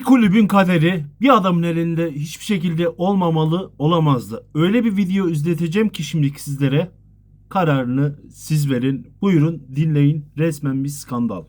Bir kulübün kaderi bir adamın elinde hiçbir şekilde olmamalı, olamazdı. Öyle bir video izleteceğim ki şimdilik sizlere. Kararını siz verin. Buyurun dinleyin. Resmen bir skandal.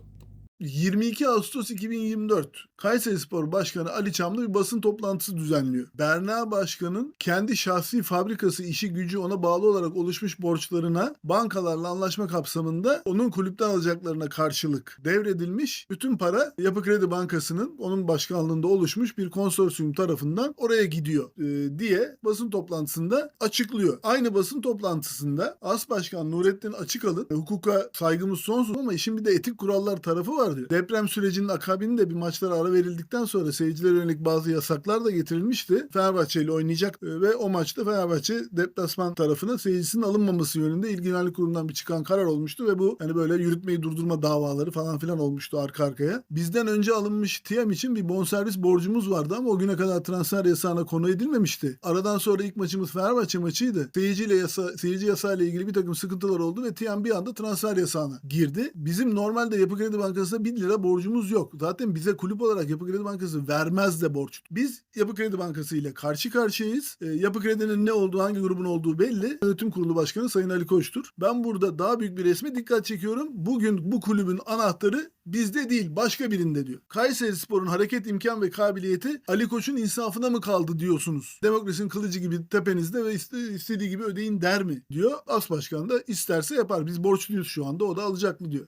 22 Ağustos 2024 Kayserispor Başkanı Ali Çamlı bir basın toplantısı düzenliyor. Berna Başkan'ın kendi şahsi fabrikası işi gücü ona bağlı olarak oluşmuş borçlarına bankalarla anlaşma kapsamında onun kulüpten alacaklarına karşılık devredilmiş. Bütün para Yapı Kredi Bankası'nın onun başkanlığında oluşmuş bir konsorsiyum tarafından oraya gidiyor e, diye basın toplantısında açıklıyor. Aynı basın toplantısında As Başkan Nurettin Açıkalın e, hukuka saygımız sonsuz ama işin bir de etik kurallar tarafı var diyor. Deprem sürecinin akabinde bir maçlara ara verildikten sonra seyircilere yönelik bazı yasaklar da getirilmişti. Fenerbahçe ile oynayacak e, ve o maçta Fenerbahçe deplasman tarafına seyircisinin alınmaması yönünde İl Güvenlik Kurulu'ndan bir çıkan karar olmuştu ve bu hani böyle yürütmeyi durdurma davaları falan filan olmuştu arka arkaya. Bizden önce alınmış Tiam için bir bonservis borcumuz vardı ama o güne kadar transfer yasağına konu edilmemişti. Aradan sonra ilk maçımız Fenerbahçe maçıydı. Seyirciyle yasa, seyirci yasayla ilgili bir takım sıkıntılar oldu ve Tiam bir anda transfer yasağına girdi. Bizim normalde Yapı Kredi Bankası'na 1 lira borcumuz yok. Zaten bize kulüp olarak Yapı Kredi Bankası vermez de borç. Biz Yapı Kredi Bankası ile karşı karşıyayız. E, Yapı Kredi'nin ne olduğu, hangi grubun olduğu belli. Yönetim Kurulu Başkanı Sayın Ali Koç'tur. Ben burada daha büyük bir resme dikkat çekiyorum. Bugün bu kulübün anahtarı bizde değil başka birinde diyor. Kayseri Spor'un hareket imkan ve kabiliyeti Ali Koç'un insafına mı kaldı diyorsunuz? Demokrasinin kılıcı gibi tepenizde ve iste- istediği gibi ödeyin der mi? diyor. As Başkan da isterse yapar. Biz borçluyuz şu anda o da alacaklı diyor.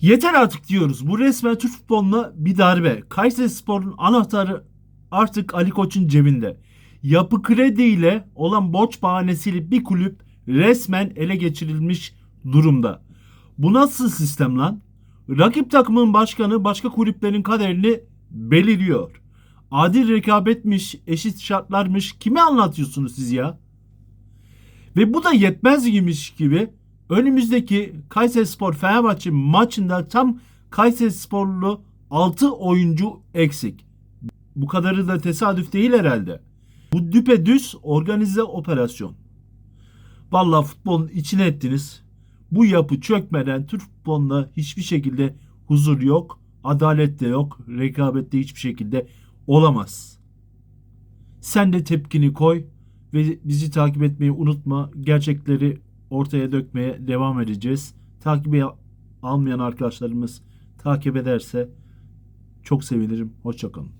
Yeter artık diyoruz. Bu resmen Türk futboluna bir darbe. Kayserispor'un anahtarı artık Ali Koç'un cebinde. Yapı kredi ile olan borç bahanesiyle bir kulüp resmen ele geçirilmiş durumda. Bu nasıl sistem lan? Rakip takımın başkanı başka kulüplerin kaderini belirliyor. Adil rekabetmiş, eşit şartlarmış. Kime anlatıyorsunuz siz ya? Ve bu da yetmezmiş gibi önümüzdeki Kayserispor Fenerbahçe maçında tam Kayserisporlu 6 oyuncu eksik. Bu kadarı da tesadüf değil herhalde. Bu düpedüz organize operasyon. Vallahi futbolun içine ettiniz. Bu yapı çökmeden Türk futbolunda hiçbir şekilde huzur yok, adalet de yok, rekabet de hiçbir şekilde olamaz. Sen de tepkini koy ve bizi takip etmeyi unutma. Gerçekleri ortaya dökmeye devam edeceğiz. Takibi almayan arkadaşlarımız takip ederse çok sevinirim. Hoşçakalın.